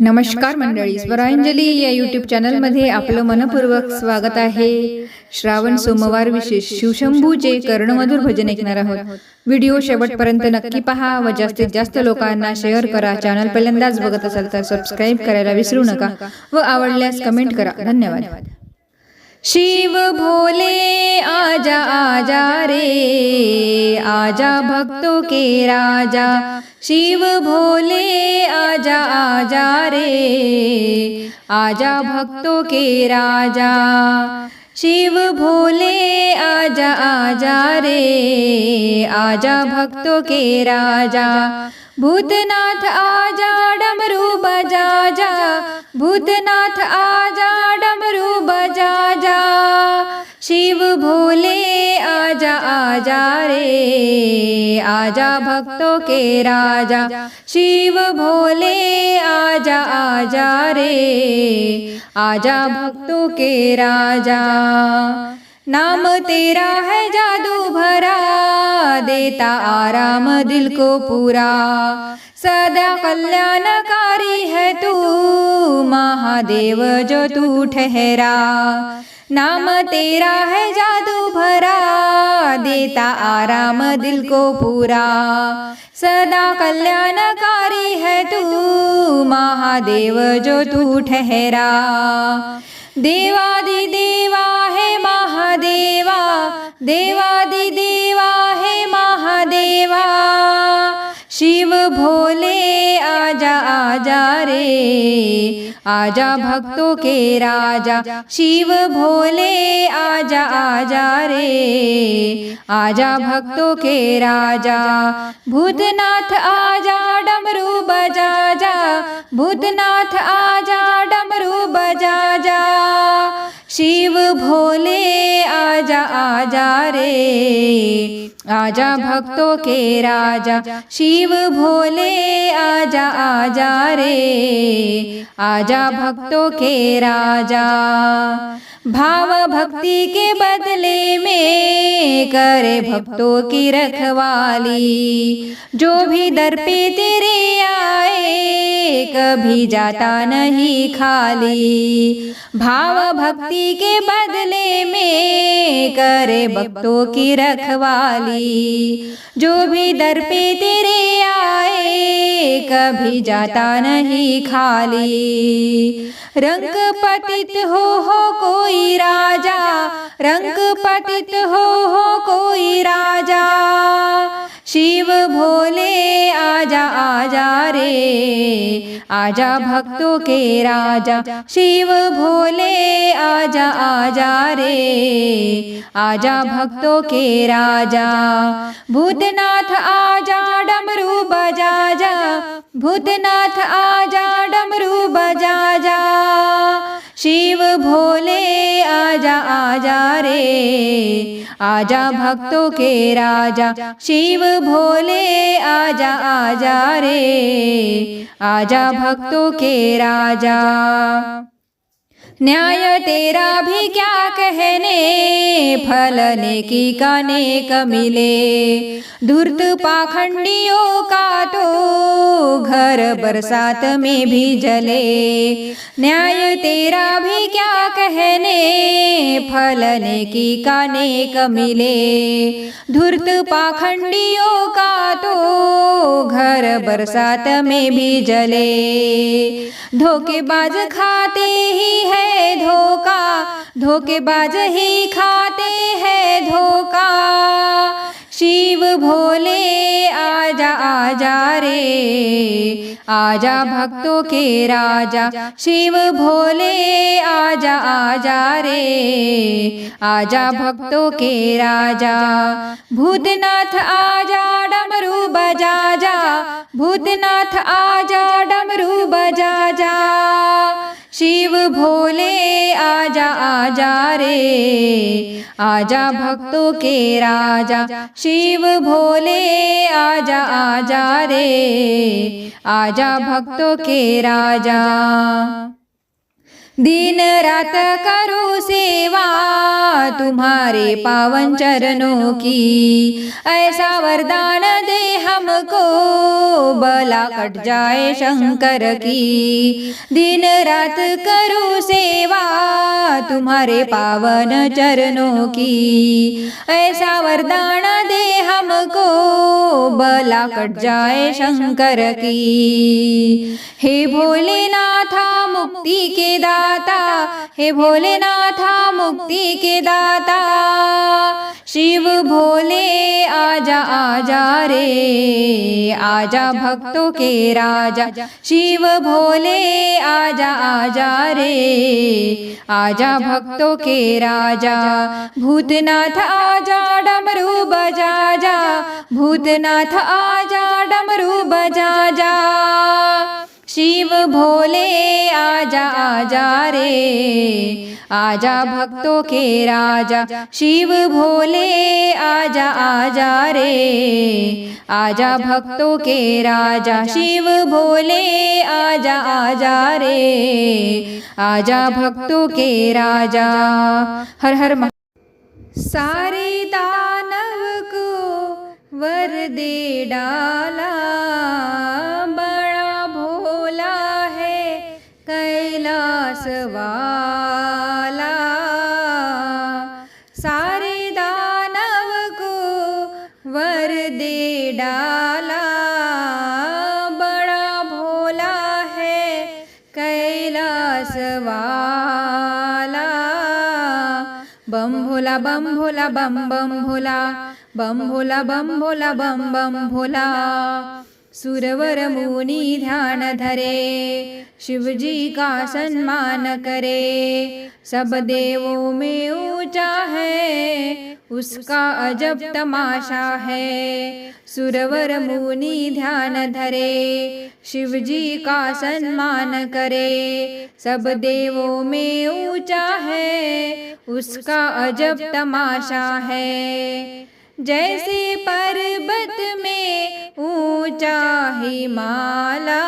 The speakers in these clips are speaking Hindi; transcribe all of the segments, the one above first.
नमस्कार मंडळी स्वरांजली या युट्यूब चॅनलमध्ये आपलं मनपूर्वक स्वागत आहे. श्रावण सोमवार विशेष शिवशंभूचे कर्णमधुर भजन ऐकणार आहोत. व्हिडिओ शेवटपर्यंत नक्की पहा व जास्तीत जास्त लोकांना शेअर करा. चॅनल पहिल्यांदाच बघत असाल तर सबस्क्राईब करायला विसरू नका व आवडल्यास कमेंट करा. धन्यवाद. शिव भोले आजा आजा रे आजा भक्तों के राजा. शिव भोले आजा आजा रे। आजा भक्तों के राजा। शिव भोले आजा आजा रे। आजा भक्तों के राजा। भूतनाथ आजा, डमरू बजा जा भूतनाथ आजा, डमरू बजा जा शिव भोले आजा आजा रे। आजा भक्तों के राजा। शिव भोले आजा आजा रे। आजा भक्तों के राजा। नाम तेरा है जादू भरा। देता आराम दिल को पूरा। सदा कल्याणकारी है तू। महादेव जो तू ठहरा। नाम तेरा है जादू भरा देता आराम दिल को पूरा। सदा कल्याणकारी है तू महादेव जो तू ठहरा। देवादि देवा है महादेवा देवादि देवा है महादेवा। शिव भोले आजा आजा रे। आजा भक्तों के राजा। शिव भोले आजा आजा रे। आजा भक्तों के राजा। भूतनाथ आजा, डमरू बजा जा भूतनाथ आजा, डमरू बजा जा शिव भोले आजा आजा रे। आजा भक्तों के राजा। शिव भोले आजा आजा रे। आजा भक्तों के राजा। भाव भक्ति के बदले में करे भक्तों की रखवाली। जो भी दर पे तेरे आए, कभी जाता नहीं खाली। भाव भक्ति के बदले में करे भक्तों की रखवाली। जो भी दर पे तेरे आए, कभी जाता नहीं खाली। रंग पतित हो हो कोई राजा, रंग पतित हो हो कोई राजा। शिव भोले, आजा आजा रे, आजा भक्तों के राजा। शिव भोले, आजा आजा रे, आजा भक्तों के राजा। भूतनाथ आजा, डमरू बजा जा भूतनाथ आजा, डमरू बजा जा शिव भोले आजा आजा रे। आजा भक्तों के राजा, शिव भोले आजा आजा रे। आजा भक्तों के राजा। न्याय तेरा भी क्या कहने? फलने की कानेक मिले धूर्त पाखंडियों का तो घर बरसात में भी जले। न्याय तेरा भी क्या कहने? फलने की कानेक मिले धूर्त पाखंडियों का तो घर बरसात में भी जले। धोखेबाज खाते ही है धोखा, धोखेबाज ही खाते हैं धोखा। शिव भोले, आजा आजा रे। आजा भक्तों के राजा। शिव भोले, आजा आजा रे। आजा भक्तों के राजा। भूतनाथ आजा, डमरू बजा जा भूतनाथ आजा, डमरू बजा जा शिव भोले आजा आजा रे। आजा भक्तों के राजा। शिव भोले आजा आजा रे। आजा भक्तों के राजा। दिन रात करो सेवा, तुम्हारे पावन चरणों की। ऐसा वरदान दे हमको बला कट जाए शंकर की। दिन रात करो सेवा, तुम्हारे पावन चरणों की। ऐसा वरदान दे हमको बला कट जाए शंकर की। हे भोलेनाथा मुक्ति के दाता, हे भोलेनाथा, मुक्ति के दाता। शिव भोले, आजा आजा रे, आजा भक्तों के राजा। शिव भोले, आजा आजा रे, आजा भक्तों के राजा। भूतनाथ, आजा, डमरू बजा जा भूतनाथ, आजा, डमरू बजा जा शिव भोले आजा आजा रे। आजा भक्तों के राजा। शिव भोले आजा आजा रे। आजा भक्तों के राजा। शिव भोले आजा आजा रे। आजा भक्तों के राजा। हर हर सारे दानव को वर दे डाला। कैलाश वाला सारे दानव को वर दे डाला। बड़ा भोला है कैलाश वाला बम भोला बम भोला बम बम भोला बम भोला बम भोला बम बम भोला सुरवर मुनि ध्यान धरे शिवजी का सम्मान करे। सब देवों में ऊँचा है, उसका अजब तमाशा है। सुरवर मुनि ध्यान धरे शिवजी का सम्मान करे। सब देवों में ऊँचा है, उसका अजब तमाशा है। जैसे पर्वत में ऊँचा हिमाला,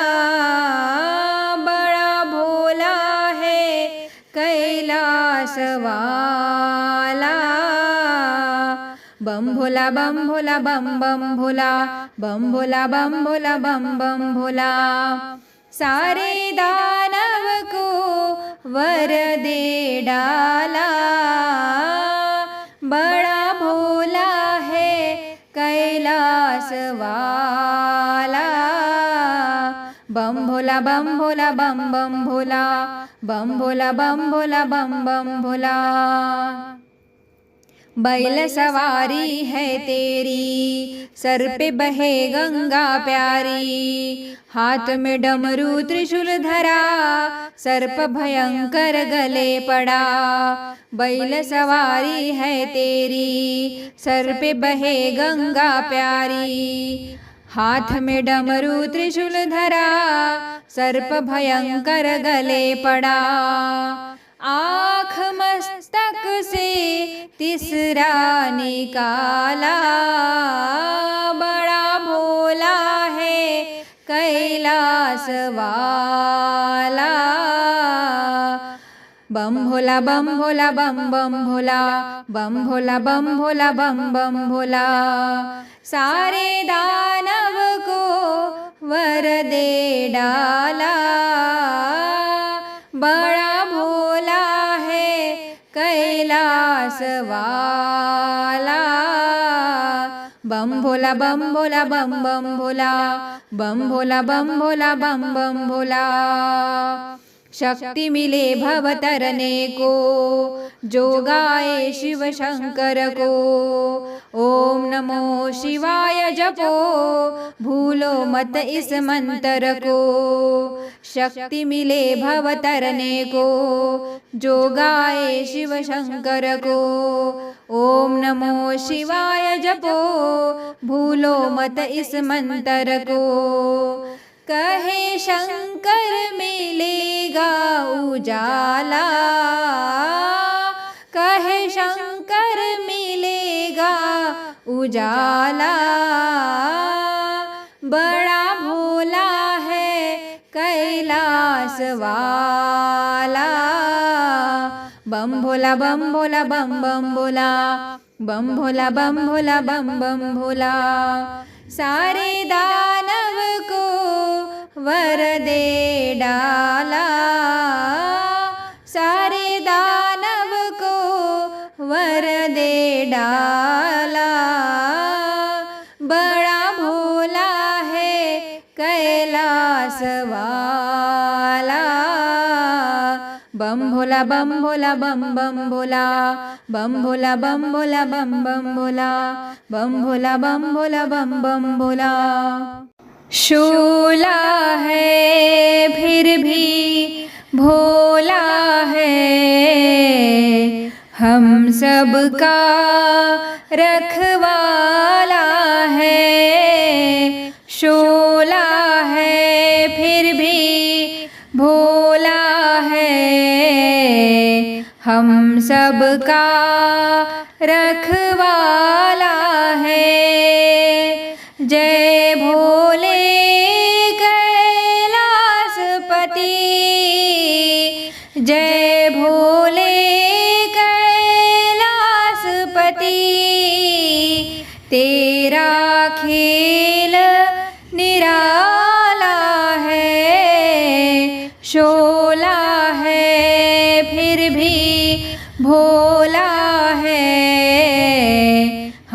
बड़ा भोला है कैलाश वाला। बम भोला बम भोला बम बम भोला बम भोला बम भोला बम बम भोला सारे दानव को वर दे डाला, बड़ा कैलाश वाला बम भोला बम भोला बम बम भोला बम भोला बम भोला बम बम भोला बैल सवारी है तेरी सर पे बहे गंगा प्यारी हाथ में डमरू त्रिशूल धरा सर्प भयंकर गले पड़ा। बैल सवारी है तेरी सर पे बहे गंगा प्यारी। हाथ में डमरू त्रिशूल धरा सर्प भयंकर गले पड़ा। आँख मस्तक से तीसरा निकाला बड़ा भोला है कैलाश वाला। बम भोला बम भोला, बम बम भोला बम भोला बम भोला, बम बम भोला। सारे दानव को वर दे डाला, बड़ा कैलासवाला। बम् भोला बम्बम्बुला। बोला बम्म बम्बम्बुला शक्ति मिले भव तरने को, जो गाए शिव शंकर को। ओम नमो शिवाय जपो, भूलो मत इस मंत्र को। शक्ति मिले भव तरने को, जो गाए शिव शंकर को। ओम नमो शिवाय जपो, भूलो मत इस मंत्र को। कहे शंकर मिलेगा उजाला। कहे शंकर मिलेगा उजाला। बड़ा भोला है कैलाश वाला। बम भोला बम भोला, बम बम भोला। बम भोला बम भोला, बम बम भोला। सारे को वर दे डाला। सारे दानव को वर दे डाला। बड़ा भोला है कैलाश वाला। बम भोला बम भोला बम बम भोला बम भोला बम भोला बम बम भोला बम भोला बम भोला बम बम भोला शोला है, फिर भी भोला है। हम सब का रखवाला है। शोला है, फिर भी भोला है। हम सबका रखवाला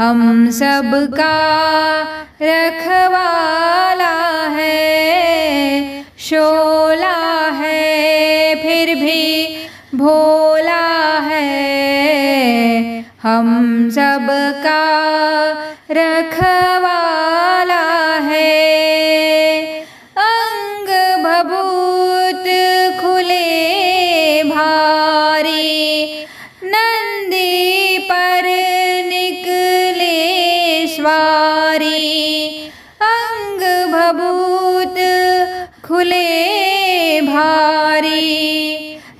हम सबका रखवाला है शोला है फिर भी भोला है। हम सब का रखवाला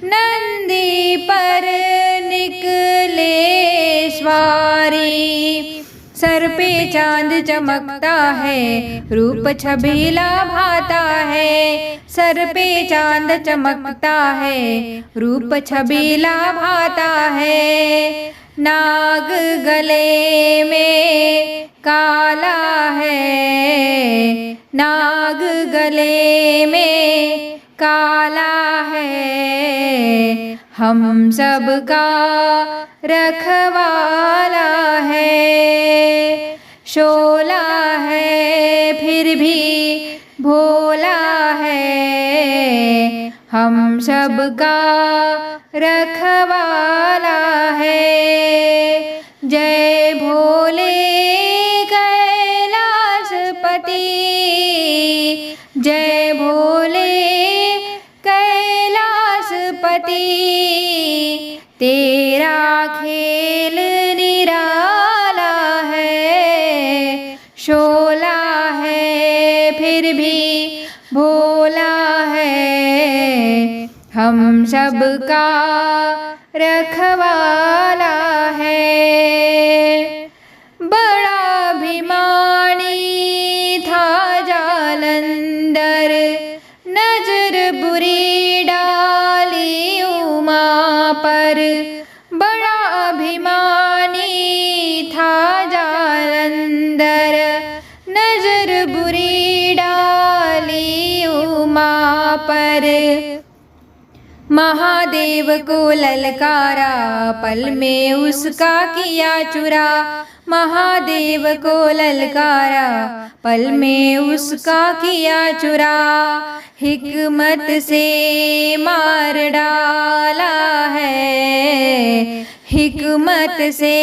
नंदी पर निकले स्वारी। सर पे चाँद चमकता है, रूप छबीला भाता है। सर पे चाँद चमकता है, रूप छबीला भाता है। नाग गले में काला है, नाग गले में काला है, हम सबका रखवाला है। शोला है, फिर भी भोला है, हम सब का रखवाला है। जय भोले तेरा खेल निराला है, शोला है, फिर भी भोला है। हम सब का रखवाला है। बड़ा अभिमानी था जालंधर, नज़र बुरी पर। महादेव को ललकारा, पल में उसका किया चुरा। महादेव को ललकारा, पल में उसका किया चुरा। हिकमत से मार डाला है। हिकमत से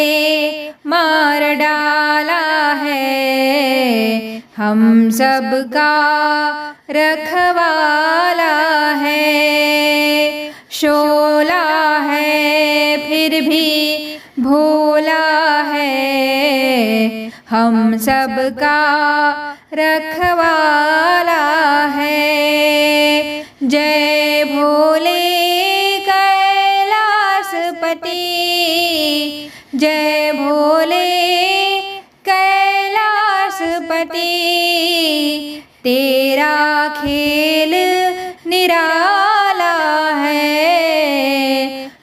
मार डाला हम सबका रखवाला है, शोला है, फिर भी भोला है। हम सबका रखवाला है। जय भोले कैलाशपति जय भोले पति तेरा खेल निराला है,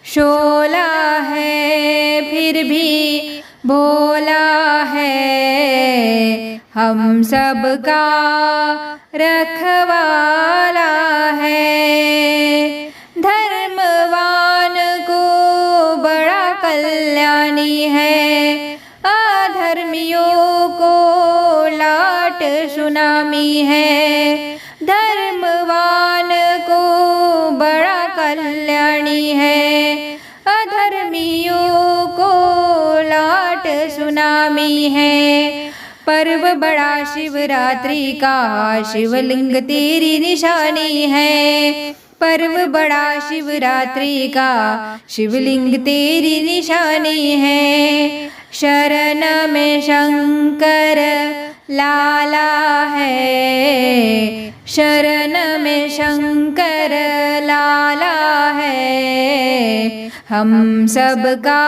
शोला है, फिर भी बोला है, हम सब का रखवाला है। लाट सुनामी है। धर्मवान को बड़ा कल्याणी है। अधर्मियों को लाट सुनामी है। पर्व बड़ा शिवरात्रि का शिवलिंग तेरी निशानी है। पर्व बड़ा शिवरात्रि का शिवलिंग तेरी निशानी है। शरण में शंकर लाला है। शरण में शंकर लाला है। हम सबका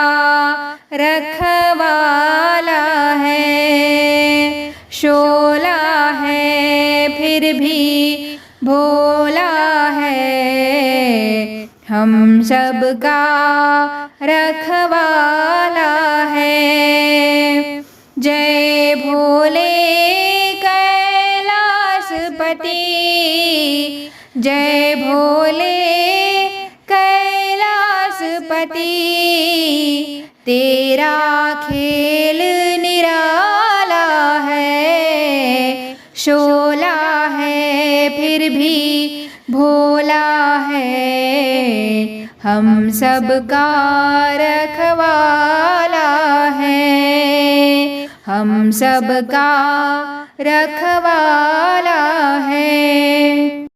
रखवाला है। शोला है, फिर भी भोला है। हम सबका रखवाला है। जय भोले कैलासपति जय भोले कैलासपति तेरा खेल निराला है, शोला है, फिर भी भोला है। हम सबका रखवाला है। हम सबका रखवाला है।